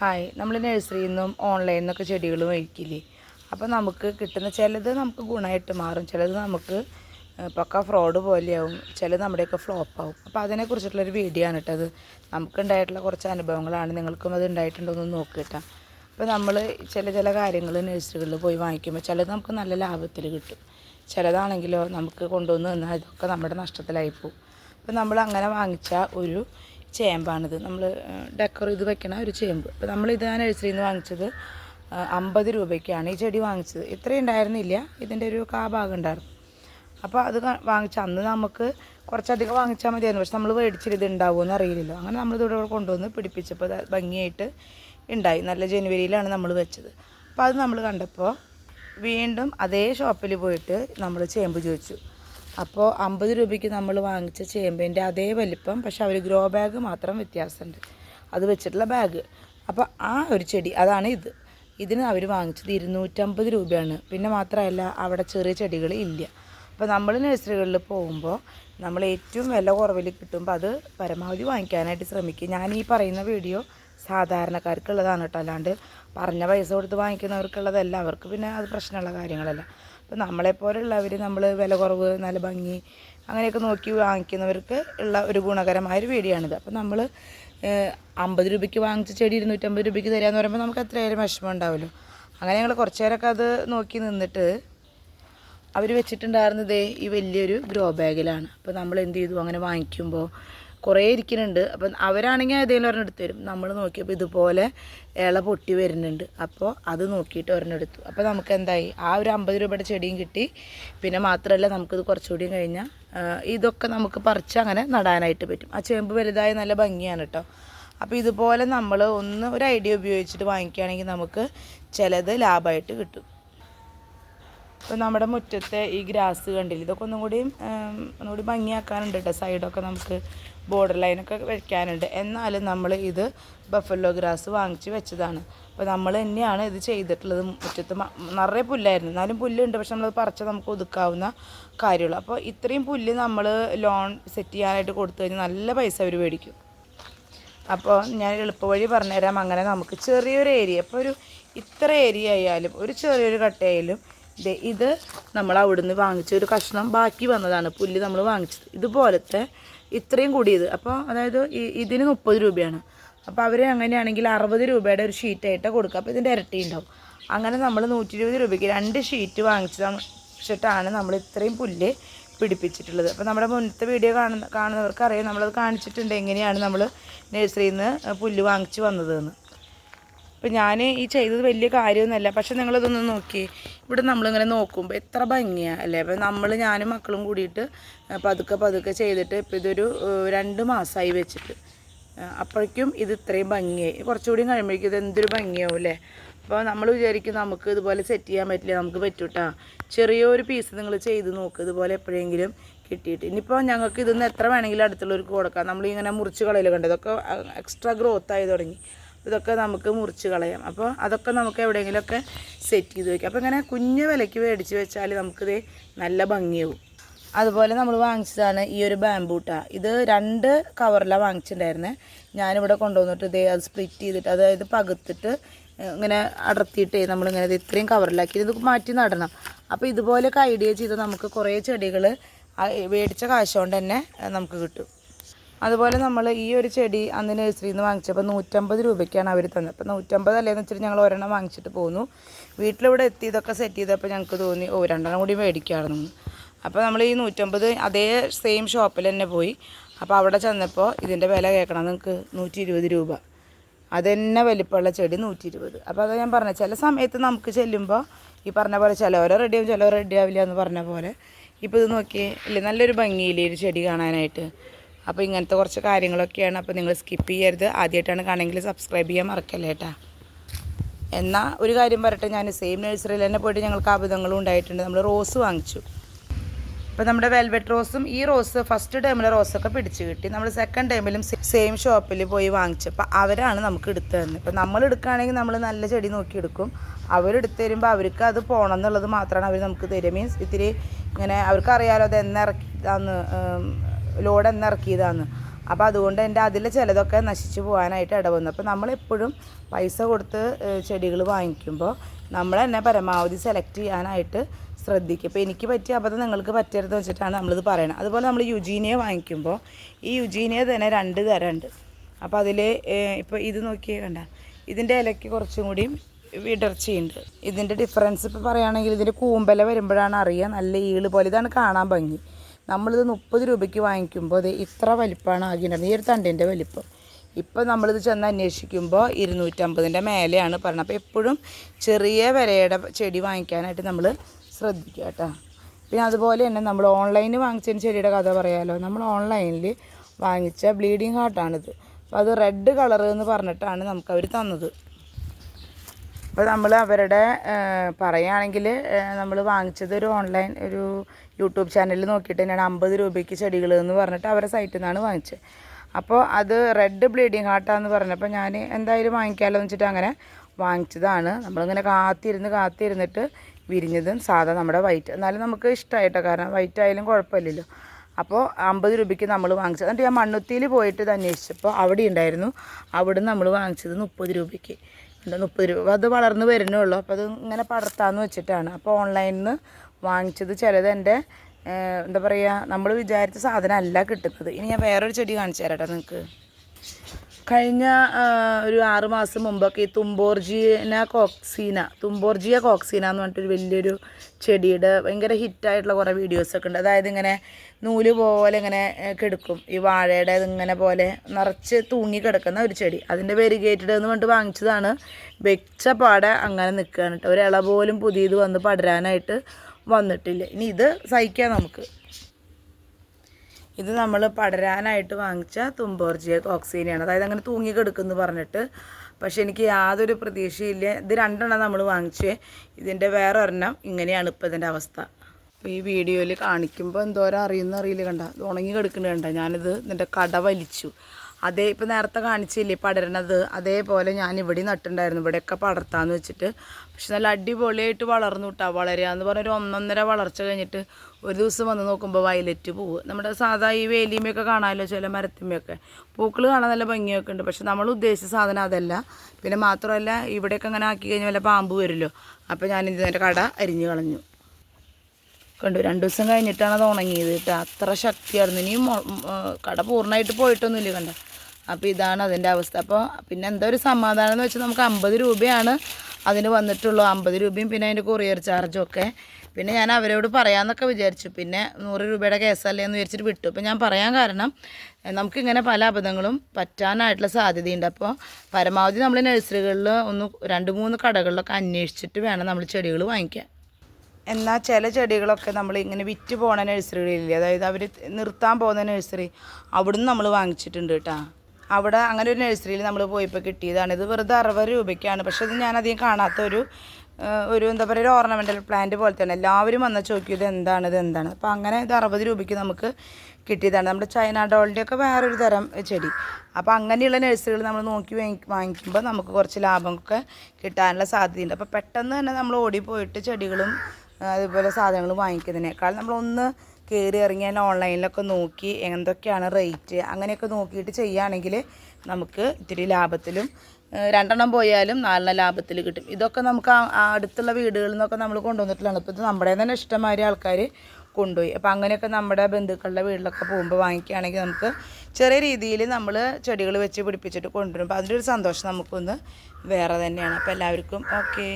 Hi നമ്മൾ നഴ്സറിയിൽ നിന്നും ഓൺലൈനിൽ നിന്നൊക്കെ ചെടികൾ മേടിക്കില്ലേ? അപ്പോൾ നമുക്ക് കിട്ടുന്ന ചിലത് നമുക്ക് ഗുണമായിട്ട് മാറും. ചിലത് നമുക്ക് പക്ക ഫ്രോഡ് പോലെയാവും. ചിലത് നമ്മുടെയൊക്കെ ഫ്ലോപ്പ് ആവും അപ്പോൾ അതിനെക്കുറിച്ചിട്ടുള്ളൊരു വീഡിയോ ആണ് കേട്ടത് നമുക്കുണ്ടായിട്ടുള്ള കുറച്ച് അനുഭവങ്ങളാണ്. നിങ്ങൾക്കും അത് ഉണ്ടായിട്ടുണ്ടോ എന്ന് നോക്കിയിട്ടാ അപ്പോൾ നമ്മൾ ചില ചില കാര്യങ്ങൾ നഴ്സറികളിൽ പോയി വാങ്ങിക്കുമ്പോൾ ചിലത് നമുക്ക് നല്ല ലാഭത്തിൽ കിട്ടും. ചിലതാണെങ്കിലോ നമുക്ക് കൊണ്ടുവന്ന് തന്നാൽ ഇതൊക്കെ നമ്മുടെ നഷ്ടത്തിലായി പോകും അപ്പോൾ നമ്മൾ അങ്ങനെ വാങ്ങിച്ച ഒരു ചേമ്പാണിത്. നമ്മൾ ഡെക്കർ ഇത് വെക്കണ ഒരു ചേമ്പ്. അപ്പോൾ നമ്മളിത് ആ നഴ്സറിയിൽ നിന്ന് വാങ്ങിച്ചത് അമ്പത് രൂപയ്ക്കാണ് ഈ ചെടി വാങ്ങിച്ചത്. ഇത്രയും ഉണ്ടായിരുന്നില്ല. ഇതിന്റെ ഒരു കാ ഭാഗം ഉണ്ടായിരുന്നു. അപ്പോൾ അത് വാങ്ങിച്ച അന്ന് നമുക്ക് കുറച്ചധികം വാങ്ങിച്ചാൽ മതിയായിരുന്നു. പക്ഷെ നമ്മൾ മേടിച്ചിട്ട് ഇത് ഉണ്ടാവുമെന്ന് അറിയില്ലല്ലോ. അങ്ങനെ നമ്മൾ ഇവിടെ കൊണ്ടുവന്ന് പിടിപ്പിച്ചപ്പോൾ ഇത് ഭംഗിയായിട്ട് ഉണ്ടായി നല്ല ജനുവരിയിലാണ് നമ്മൾ വെച്ചത്. അപ്പോൾ അത് നമ്മൾ കണ്ടപ്പോൾ വീണ്ടും അതേ ഷോപ്പിൽ പോയിട്ട് നമ്മൾ ചേമ്പ് ചോദിച്ചു. അപ്പോൾ അമ്പത് രൂപയ്ക്ക് നമ്മൾ വാങ്ങിച്ച ചേമ്പിന്റെ അതേ വലിപ്പം പക്ഷെ അവർ ഗ്രോ ബാഗ് മാത്രം വ്യത്യാസമുണ്ട്. അത് വെച്ചിട്ടുള്ള ബാഗ്. അപ്പോൾ ആ ഒരു ചെടി അതാണ് ഇത്. ഇതിന് അവർ വാങ്ങിച്ചത് ഇരുന്നൂറ്റമ്പത് രൂപയാണ്. പിന്നെ മാത്രമല്ല അവിടെ ചെറിയ ചെടികൾ ഇല്ല. അപ്പോൾ നമ്മൾ നഴ്സറികളിൽ പോകുമ്പോൾ നമ്മൾ ഏറ്റവും വില കുറവിൽ കിട്ടുമ്പോൾ അത് പരമാവധി വാങ്ങിക്കാനായിട്ട് ശ്രമിക്കും. ഞാൻ ഈ പറയുന്ന വീഡിയോ സാധാരണക്കാർക്കുള്ളതാണ് കേട്ടോ. അല്ലാണ്ട് പറഞ്ഞ പൈസ കൊടുത്ത് വാങ്ങിക്കുന്നവർക്കുള്ളതല്ല. അവർക്ക് പിന്നെ അത് പ്രശ്നമുള്ള കാര്യങ്ങളല്ല. അപ്പോൾ നമ്മളെപ്പോലുള്ളവർ നമ്മൾ വില കുറവ് നല്ല ഭംഗി അങ്ങനെയൊക്കെ നോക്കി വാങ്ങിക്കുന്നവർക്ക് ഉള്ള ഒരു ഗുണകരമായൊരു ആണിത് അപ്പോൾ നമ്മൾ അമ്പത് രൂപയ്ക്ക് വാങ്ങിച്ച ചെടി ഇരുന്നൂറ്റമ്പത് രൂപയ്ക്ക് തരാമെന്ന് പറയുമ്പോൾ നമുക്ക് എത്രയായാലും വിഷമം ഉണ്ടാവുമല്ലോ അങ്ങനെ ഞങ്ങൾ കുറച്ച് നേരമൊക്കെ അത് നോക്കി നിന്നിട്ട് അവർ വെച്ചിട്ടുണ്ടായിരുന്നതേ ഈ വലിയൊരു ഗ്രോ ബാഗിലാണ്. അപ്പോൾ നമ്മൾ എന്ത് ചെയ്തു? അങ്ങനെ വാങ്ങിക്കുമ്പോൾ കുറേ ഇരിക്കുന്നുണ്ട്. അപ്പം അവരാണെങ്കിൽ ഏതെങ്കിലും ഒരെണ്ണം എടുത്ത് തരും. നമ്മൾ നോക്കിയപ്പോൾ ഇതുപോലെ ഇള പൊട്ടി വരുന്നുണ്ട്. അപ്പോൾ അത് നോക്കിയിട്ട് ഒരെണ്ണം എടുത്തു. അപ്പോൾ നമുക്ക് എന്തായി? ആ ഒരു അമ്പത് രൂപയുടെ ചെടിയും കിട്ടി. പിന്നെ മാത്രമല്ല നമുക്കിത് കുറച്ചുകൂടിയും കഴിഞ്ഞാൽ ഇതൊക്കെ നമുക്ക് പറിച്ച് അങ്ങനെ നടാനായിട്ട് പറ്റും. ആ ചേമ്പ് വലുതായി നല്ല ഭംഗിയാണ് കേട്ടോ അപ്പോൾ ഇതുപോലെ നമ്മൾ ഒന്ന് ഒരു ഐഡിയ ഉപയോഗിച്ചിട്ട് വാങ്ങിക്കുകയാണെങ്കിൽ നമുക്ക് ചിലത് ലാഭമായിട്ട് കിട്ടും. ഇപ്പോൾ നമ്മുടെ മുറ്റത്തെ ഈ ഗ്രാസ് കണ്ടില്ല? ഇതൊക്കെ ഒന്നും കൂടി ഒന്നുകൂടി ഭംഗിയാക്കാനുണ്ട് കേട്ടോ സൈഡൊക്കെ നമുക്ക് ബോർഡർ ലൈനൊക്കെ വയ്ക്കാനുണ്ട് എന്നാലും നമ്മൾ ഇത് ബഫല്ലോ ഗ്രാസ് വാങ്ങിച്ച് വെച്ചതാണ്. അപ്പോൾ നമ്മൾ തന്നെയാണ് ഇത് ചെയ്തിട്ടുള്ളത് മുറ്റത്ത്. നിറയെ പുല്ലായിരുന്നു. എന്നാലും പുല്ലുണ്ട്. പക്ഷെ നമ്മളത് പറിച്ചാൽ നമുക്ക് ഒതുക്കാവുന്ന കാര്യമുള്ളൂ. അപ്പോൾ ഇത്രയും പുല്ല് നമ്മൾ ലോൺ സെറ്റ് ചെയ്യാനായിട്ട് കൊടുത്തു കഴിഞ്ഞാൽ നല്ല പൈസ അവർ മേടിക്കും. അപ്പോൾ ഞാൻ എളുപ്പവഴി പറഞ്ഞുതരാം. അങ്ങനെ നമുക്ക് ചെറിയൊരു ഏരിയ അപ്പോൾ ഒരു ഇത്ര ഏരിയ ആയാലും ഒരു ചെറിയൊരു കട്ടയായാലും ഇത് നമ്മൾ അവിടുന്ന് വാങ്ങിച്ച ഒരു കഷ്ണം ബാക്കി വന്നതാണ്. പുല്ല് നമ്മൾ വാങ്ങിച്ചത്. ഇതുപോലത്തെ ഇത്രയും കൂടിയത്. അപ്പോൾ അതായത് ഇതിന് മുപ്പത് രൂപയാണ്. അപ്പോൾ അവർ അങ്ങനെയാണെങ്കിൽ അറുപത് രൂപയുടെ ഒരു ഷീറ്റായിട്ട് കൊടുക്കുക അപ്പോൾ ഇതിന്റെ ഇരട്ടി ഉണ്ടാവും. അങ്ങനെ നമ്മൾ നൂറ്റി ഇരുപത് രൂപയ്ക്ക് രണ്ട് ഷീറ്റ് വാങ്ങിച്ചിട്ടാണ് നമ്മൾ ഇത്രയും പുല്ല് പിടിപ്പിച്ചിട്ടുള്ളത്. അപ്പോൾ നമ്മുടെ മുന്നത്തെ വീഡിയോ കാണുന്ന കാണുന്നവർക്ക് അറിയാം നമ്മളത് കാണിച്ചിട്ടുണ്ട് എങ്ങനെയാണ് നമ്മൾ നഴ്സറിയിൽ നിന്ന് പുല്ല് വാങ്ങിച്ച് വന്നതെന്ന്. അപ്പോൾ ഞാൻ ഈ ചെയ്തത് വലിയ കാര്യമൊന്നുമല്ല. പക്ഷെ നിങ്ങളിതൊന്ന് നോക്കി. ഇവിടെ നമ്മളിങ്ങനെ നോക്കുമ്പോൾ എത്ര ഭംഗിയാണ് അല്ലേ? അപ്പോൾ നമ്മൾ ഞാനും മക്കളും കൂടിയിട്ട് പതുക്കെ പതുക്കെ ചെയ്തിട്ട് ഇപ്പോൾ ഇതൊരു രണ്ട് മാസമായി വെച്ചിട്ട്. അപ്പോഴേക്കും ഇത് ഇത്രയും ഭംഗിയായി. കുറച്ചുകൂടി കഴിയുമ്പോഴേക്കും ഇത് എന്തൊരു ഭംഗിയാവും അല്ലേ? അപ്പോൾ നമ്മൾ വിചാരിക്കും നമുക്ക് ഇതുപോലെ സെറ്റ് ചെയ്യാൻ പറ്റില്ല നമുക്ക് പറ്റൂട്ടാ. ചെറിയൊരു പീസ് നിങ്ങൾ ചെയ്ത് നോക്ക് ഇതുപോലെ എപ്പോഴെങ്കിലും കിട്ടിയിട്ട്. ഇനിയിപ്പോൾ ഞങ്ങൾക്ക് ഇതിന്ന് എത്ര വേണമെങ്കിലും അടുത്തുള്ളവർക്ക് കൊടുക്കാം. നമ്മളിങ്ങനെ മുറിച്ച് കളയിൽ കണ്ടത്. ഇതൊക്കെ എക്സ്ട്രാ ഗ്രോത്ത് ആയി തുടങ്ങി. ഇതൊക്കെ നമുക്ക് മുറിച്ച് കളയാം. അപ്പോൾ അതൊക്കെ നമുക്ക് എവിടെയെങ്കിലുമൊക്കെ സെറ്റ് ചെയ്ത് വയ്ക്കാം അപ്പോൾ ഇങ്ങനെ കുഞ്ഞു വിലയ്ക്ക് മേടിച്ച് വെച്ചാൽ നമുക്കിത് നല്ല ഭംഗിയാവും. അതുപോലെ നമ്മൾ വാങ്ങിച്ചതാണ് ഈ ഒരു ബാംബൂട്ട ഇത് രണ്ട് കവറിലാണ് വാങ്ങിച്ചിട്ടുണ്ടായിരുന്നത് ഞാനിവിടെ കൊണ്ടുവന്നിട്ട് ഇതേ അത് സ്പ്ലിറ്റ് ചെയ്തിട്ട് അതായത് പകുത്തിട്ട് ഇങ്ങനെ അടർത്തിയിട്ട് നമ്മളിങ്ങനെ ഇത് ഇത്രയും കവറിലാക്കി ഇത് മാറ്റി നടണം. അപ്പോൾ ഇതുപോലെയൊക്കെ ഐഡിയ ചെയ്ത് നമുക്ക് കുറേ ചെടികൾ മേടിച്ച കാശ് കൊണ്ട് തന്നെ നമുക്ക് കിട്ടും. അതുപോലെ നമ്മൾ ഈ ഒരു ചെടി അന്ന് നഴ്സറിയിൽ നിന്ന് വാങ്ങിച്ചപ്പോൾ നൂറ്റമ്പത് രൂപയ്ക്കാണ് അവർ തന്നത്. അപ്പോൾ നൂറ്റമ്പത് അല്ലേന്ന് വെച്ചിട്ട് ഞങ്ങൾ ഒരെണ്ണം വാങ്ങിച്ചിട്ട് പോന്നു. വീട്ടിലിവിടെ എത്തി ഇതൊക്കെ സെറ്റ് ചെയ്തപ്പോൾ ഞങ്ങൾക്ക് തോന്നി ഓ രണ്ടെണ്ണം കൂടി മേടിക്കാമായിരുന്നു അപ്പോൾ നമ്മൾ ഈ നൂറ്റമ്പത് അതേ സെയിം ഷോപ്പിൽ തന്നെ പോയി. അപ്പോൾ അവിടെ ചെന്നപ്പോൾ ഇതിന്റെ വില കേൾക്കണം നിങ്ങൾക്ക് നൂറ്റി ഇരുപത് രൂപ. അതന്നെ വലിപ്പമുള്ള ചെടി നൂറ്റി ഇരുപത് അപ്പോൾ അത് ഞാൻ പറഞ്ഞത് ചില സമയത്ത് നമുക്ക് ചെല്ലുമ്പോൾ ഈ പറഞ്ഞ പോലെ ചിലവരെ റെഡിയാവും ചിലവർ റെഡി ആവില്ല എന്ന് പറഞ്ഞ പോലെ. ഇപ്പോൾ ഇത് നോക്കി ഇല്ലേ നല്ലൊരു ഭംഗിയില്ലേ ഒരു ചെടി കാണാനായിട്ട്? അപ്പോൾ ഇങ്ങനത്തെ കുറച്ച് കാര്യങ്ങളൊക്കെയാണ്. അപ്പോൾ നിങ്ങൾ സ്കിപ്പ് ചെയ്യരുത്. ആദ്യമായിട്ടാണ് കാണുമെങ്കിൽ സബ്സ്ക്രൈബ് ചെയ്യാൻ മറക്കല്ലേ കേട്ടാ. എന്നാൽ ഒരു കാര്യം പറയട്ടെ. ഞാൻ സെയിം നഴ്സറിയിൽ തന്നെ പോയിട്ട് ഞങ്ങൾക്ക് അബുദങ്ങളും ഉണ്ടായിട്ടുണ്ട്. നമ്മൾ റോസ് വാങ്ങിച്ചു. അപ്പോൾ നമ്മുടെ വെൽവെറ്റ് റോസും ഈ റോസ് ഫസ്റ്റ് ടൈമിലെ റോസൊക്കെ പിടിച്ച് കിട്ടി. നമ്മൾ സെക്കൻഡ് ടൈമിലും സെയിം ഷോപ്പിൽ പോയി വാങ്ങിച്ചപ്പോൾ അവരാണ് നമുക്ക് എടുത്തു തന്നത്. ഇപ്പോൾ നമ്മൾ എടുക്കുകയാണെങ്കിൽ നമ്മൾ നല്ല ചെടി നോക്കി എടുക്കും. അവരെടുത്ത് തരുമ്പോൾ അവർക്ക് അത് പോകണം എന്നുള്ളത് മാത്രമാണ് അവർ നമുക്ക് തരിക. മീൻസ് ഇത്തിരി ഇങ്ങനെ അവർക്ക് അറിയാലോ അത് എന്നിറക്കിയതാന്ന് ലോഡ് എന്നിറക്കിയതാന്ന് അപ്പോൾ അതുകൊണ്ട് എന്റെ അതിൽ ചിലതൊക്കെ നശിച്ചു പോകാനായിട്ട് ഇടവന്നു. അപ്പോൾ നമ്മളെപ്പോഴും പൈസ കൊടുത്ത് ചെടികൾ വാങ്ങിക്കുമ്പോൾ നമ്മൾ തന്നെ പരമാവധി സെലക്ട് ചെയ്യാനായിട്ട് ശ്രദ്ധിക്കുക ഇപ്പോൾ എനിക്ക് പറ്റിയ അബദ്ധം നിങ്ങൾക്ക് പറ്റരുത് വെച്ചിട്ടാണ് നമ്മളിത് പറയുന്നത് അതുപോലെ നമ്മൾ യുജീനിയ വാങ്ങിക്കുമ്പോൾ ഈ യുജീനിയ തന്നെ രണ്ട് തരമുണ്ട്. അപ്പോൾ അതിൽ ഇപ്പോൾ ഇത് നോക്കിയേ കണ്ട. ഇതിന്റെ ഇലയ്ക്ക് കുറച്ചും കൂടിയും വിടർച്ചയുണ്ട്. ഇതിന്റെ ഡിഫറൻസ് ഇപ്പോൾ പറയുകയാണെങ്കിൽ ഇതിന്റെ കൂമ്പല വരുമ്പോഴാണ് അറിയുക നല്ല ഈൾ പോലെ. ഇതാണ് കാണാൻ ഭംഗി. നമ്മളിത് മുപ്പത് രൂപയ്ക്ക് വാങ്ങിക്കുമ്പോൾ ഇത് ഇത്ര വലിപ്പമാണ് ആകിയിട്ടുള്ളത് ഈ ഒരു തണ്ടിന്റെ വലിപ്പം. ഇപ്പം നമ്മളിത് ചെന്ന് അന്വേഷിക്കുമ്പോൾ ഇരുന്നൂറ്റമ്പതിന്റെ മേലെയാണ് പറയുന്നത് അപ്പോൾ എപ്പോഴും ചെറിയ വിലയുടെ ചെടി വാങ്ങിക്കാനായിട്ട് നമ്മൾ ശ്രദ്ധിക്കുക കേട്ടോ. പിന്നെ അതുപോലെ തന്നെ നമ്മൾ ഓൺലൈനിൽ വാങ്ങിച്ചതിന് ചെടിയുടെ കഥ പറയാമല്ലോ നമ്മൾ ഓൺലൈനിൽ വാങ്ങിച്ച ബ്ലീഡിങ് ഹാർട്ടാണിത്. അപ്പോൾ അത് റെഡ് കളർ എന്ന് പറഞ്ഞിട്ടാണ് നമുക്ക് അവർ തന്നത്. അപ്പോൾ നമ്മൾ അവരുടെ പറയുകയാണെങ്കിൽ നമ്മൾ വാങ്ങിച്ചത് ഒരു ഓൺലൈൻ ഒരു യൂട്യൂബ് ചാനലിൽ നോക്കിയിട്ട് തന്നെയാണ് അമ്പത് രൂപയ്ക്ക് ചെടികൾ എന്ന് പറഞ്ഞിട്ട് അവരുടെ സൈറ്റിൽ നിന്നാണ് വാങ്ങിച്ചത് അപ്പോൾ അത് റെഡ് ബ്ലീഡിങ് ഹാർട്ടാന്ന് പറഞ്ഞപ്പോൾ ഞാൻ എന്തായാലും വാങ്ങിക്കാമല്ലോ എന്ന് വെച്ചിട്ട് അങ്ങനെ വാങ്ങിച്ചതാണ്. നമ്മളിങ്ങനെ കാത്തിരുന്ന് കാത്തിരുന്നിട്ട് വിരിഞ്ഞതും സാധാ നമ്മുടെ വൈറ്റ് എന്നാലും നമുക്ക് ഇഷ്ടമായിട്ടോ കാരണം വൈറ്റ് ആയാലും കുഴപ്പമില്ലല്ലോ. അപ്പോൾ അമ്പത് രൂപയ്ക്ക് നമ്മൾ വാങ്ങിച്ചത്. എന്നിട്ട് ഞാൻ മണ്ണുത്തിയിൽ പോയിട്ട് ഇത് അന്വേഷിച്ചപ്പോൾ അവിടെ ഉണ്ടായിരുന്നു. അവിടെ നമ്മൾ വാങ്ങിച്ചത് മുപ്പത് രൂപയ്ക്ക്. മുപ്പത് രൂപ? അത് വളർന്ന് വരുന്നേ ഉള്ളൂ. അപ്പോൾ അത് ഇങ്ങനെ പടർത്താന്ന് വെച്ചിട്ടാണ്. അപ്പോൾ ഓൺലൈനിൽ നിന്ന് വാങ്ങിച്ചത് ചിലത് എന്റെ എന്താ പറയുക നമ്മൾ വിചാരിച്ച സാധനം അല്ല കിട്ടുന്നത്. ഇനി ഞാൻ വേറൊരു ചെടി കാണിച്ചു തരാം കേട്ടോ നിങ്ങൾക്ക് കഴിഞ്ഞ ഒരു ആറ് മാസം മുമ്പൊക്കെ ഈ തുമ്പോർജീന കോക്സീന തുമ്പോർജിയ കോക്സീന എന്ന് പറഞ്ഞിട്ടൊരു വലിയൊരു ചെടിയുടെ ഭയങ്കര ഹിറ്റായിട്ടുള്ള കുറേ വീഡിയോസൊക്കെ ഉണ്ട്. അതായത് ഇങ്ങനെ നൂൽ പോലെ ഇങ്ങനെ കിടക്കും. ഈ വാഴയുടെ ഇങ്ങനെ പോലെ നിറച്ച് തൂങ്ങി കിടക്കുന്ന ഒരു ചെടി. അതിന്റെ പേര് ഗേറ്റഡ് എന്ന് പറഞ്ഞിട്ട് വാങ്ങിച്ചതാണ്. വെച്ച പാടെ അങ്ങനെ നിൽക്കുകയാണ് കേട്ടോ. ഒരു ഇള പോലും പുതിയത് വന്ന് പടരാനായിട്ട് വന്നിട്ടില്ല. ഇനി ഇത് സഹിക്കാം നമുക്ക്. ഇത് നമ്മൾ പടരാനായിട്ട് വാങ്ങിച്ച തുമ്പോർജിയ കോക്സീനയാണ് അതായത് അങ്ങനെ തൂങ്ങി കിടക്കുമെന്ന് പറഞ്ഞിട്ട്. പക്ഷെ എനിക്ക് യാതൊരു പ്രതീക്ഷയില്ല ഇത് രണ്ടെണ്ണം നമ്മൾ വാങ്ങിച്ചേ. ഇതിന്റെ വേറെ ഒരെണ്ണം ഇങ്ങനെയാണ് ഇപ്പോൾ ഇതിന്റെ അവസ്ഥ. അപ്പോൾ ഈ വീഡിയോയിൽ കാണിക്കുമ്പോൾ എന്തോരം അറിയുന്ന അറിയില്ല കണ്ട ഉണങ്ങി കിടക്കുന്നത് ഞാനിത് ഇതിന്റെ കട വലിച്ചു. അതേ ഇപ്പോൾ നേരത്തെ കാണിച്ചില്ലേ പടരണത്? അതേപോലെ ഞാൻ ഇവിടെ നട്ടുണ്ടായിരുന്നു. ഇവിടെയൊക്കെ പടർത്താന്ന് വെച്ചിട്ട്. പക്ഷെ നല്ല അടിപൊളിയായിട്ട് വളർന്നു കിട്ടാ വളരുക എന്ന് പറഞ്ഞൊരു ഒന്നൊന്നര വളർച്ച കഴിഞ്ഞിട്ട് ഒരു ദിവസം വന്ന് നോക്കുമ്പോൾ വയലറ്റ് പൂവ്. നമ്മുടെ സാധാ ഈ വേലിയമ്മയൊക്കെ കാണാമല്ലോ ചില മരത്തിമ്മയൊക്കെ പൂക്കൾ കാണാൻ നല്ല ഭംഗിയൊക്കെ ഉണ്ട്. പക്ഷെ നമ്മൾ ഉദ്ദേശിച്ച സാധനം അതല്ല. പിന്നെ മാത്രമല്ല ഇവിടെയൊക്കെ അങ്ങനെ ആക്കി കഴിഞ്ഞാൽ വല്ല പാമ്പ് വരുമല്ലോ അപ്പോൾ ഞാൻ ഇതിന്റെ കട അരിഞ്ഞു കളഞ്ഞു. കണ്ടു രണ്ട് ദിവസം കഴിഞ്ഞിട്ടാണ് അത് ഉണങ്ങിയത് കേട്ടോ അത്ര ശക്തിയായിരുന്നു. ഇനിയും കട പൂർണമായിട്ട് പോയിട്ടൊന്നുമില്ല കണ്ട? അപ്പോൾ ഇതാണ് അതിന്റെ അവസ്ഥ. അപ്പോൾ പിന്നെ എന്താ ഒരു സമാധാനം എന്ന് വെച്ചാൽ നമുക്ക് അമ്പത് രൂപയാണ് അതിന് വന്നിട്ടുള്ളൂ. അമ്പത് രൂപയും പിന്നെ അതിന്റെ കൊറിയർ ചാർജും ഒക്കെ. പിന്നെ ഞാൻ അവരോട് പറയാമെന്നൊക്കെ വിചാരിച്ചു. പിന്നെ നൂറ് രൂപയുടെ കേസല്ലേ എന്ന് വിചാരിച്ചിട്ട് വിട്ടു. അപ്പോൾ ഞാൻ പറയാൻ കാരണം നമുക്കിങ്ങനെ പല അബദ്ധങ്ങളും പറ്റാനായിട്ടുള്ള സാധ്യതയുണ്ട്. അപ്പോൾ പരമാവധി നമ്മൾ നഴ്സറികളിൽ ഒന്ന് രണ്ട് മൂന്ന് കടകളിലൊക്കെ അന്വേഷിച്ചിട്ട് വേണം നമ്മൾ ചെടികൾ വാങ്ങിക്കാൻ. എന്നാൽ ചില ചെടികളൊക്കെ നമ്മൾ ഇങ്ങനെ വിറ്റ് പോണ നഴ്സറികളില്ലേ അതായത് അവർ നിർത്താൻ പോകുന്ന നഴ്സറി അവിടുന്ന് നമ്മൾ വാങ്ങിച്ചിട്ടുണ്ട് കേട്ടോ. അവിടെ അങ്ങനെ ഒരു നഴ്സറിയിൽ നമ്മൾ പോയപ്പോൾ കിട്ടിയതാണ്. ഇത് വെറുതെ അറുപത് രൂപയ്ക്കാണ്. പക്ഷേ ഇത് ഞാനധികം കാണാത്തൊരു കാണാത്ത ഒരു എന്താ പറയുക ഒരു ഓർണമെന്റൽ പ്ലാന്റ് പോലെ തന്നെ. എല്ലാവരും വന്നാൽ ചോദിക്കും ഇത് എന്താണ്? ഇത് എന്താണ്? അപ്പോൾ അങ്ങനെ ഇത് അറുപത് രൂപയ്ക്ക് നമുക്ക് കിട്ടിയതാണ്. നമ്മുടെ ചൈന ഡോളിന്റെ ഒക്കെ വേറൊരു തരം ചെടി. അപ്പോൾ അങ്ങനെയുള്ള നഴ്സറികൾ നമ്മൾ നോക്കി വാങ്ങി- വാങ്ങിക്കുമ്പോൾ നമുക്ക് കുറച്ച് ലാഭമൊക്കെ കിട്ടാനുള്ള സാധ്യതയുണ്ട്. അപ്പോൾ പെട്ടെന്ന് തന്നെ നമ്മൾ ഓടിപ്പോയിട്ട് ചെടികളും അതുപോലെ സാധനങ്ങളും വാങ്ങിക്കുന്നതിനേക്കാൾ നമ്മളൊന്ന് കയറി ഇറങ്ങിയാൽ ഓൺലൈനിലൊക്കെ നോക്കി എന്തൊക്കെയാണ് റേറ്റ് അങ്ങനെയൊക്കെ നോക്കിയിട്ട് ചെയ്യുകയാണെങ്കിൽ നമുക്ക് ഇത്തിരി ലാഭത്തിലും രണ്ടെണ്ണം പോയാലും നാലെണ്ണം ലാഭത്തിൽ കിട്ടും. ഇതൊക്കെ നമുക്ക് അടുത്തുള്ള വീടുകളിൽ നിന്നൊക്കെ നമ്മൾ കൊണ്ടുവന്നിട്ടുള്ളതാണ്. ഇപ്പോൾ ഇത് നമ്മുടെ തന്നെ ഇഷ്ടമായ ആൾക്കാർ കൊണ്ടുപോയി. അപ്പോൾ അങ്ങനെയൊക്കെ നമ്മുടെ ബന്ധുക്കളുടെ വീട്ടിലൊക്കെ പോകുമ്പോൾ വാങ്ങിക്കുകയാണെങ്കിൽ നമുക്ക് ചെറിയ രീതിയിൽ നമ്മൾ ചെടികൾ വെച്ച് പിടിപ്പിച്ചിട്ട് കൊണ്ടുവരും. അപ്പോൾ അതിന്റെ ഒരു സന്തോഷം നമുക്കൊന്ന് വേറെ തന്നെയാണ്. അപ്പോൾ എല്ലാവർക്കും ഓക്കേ.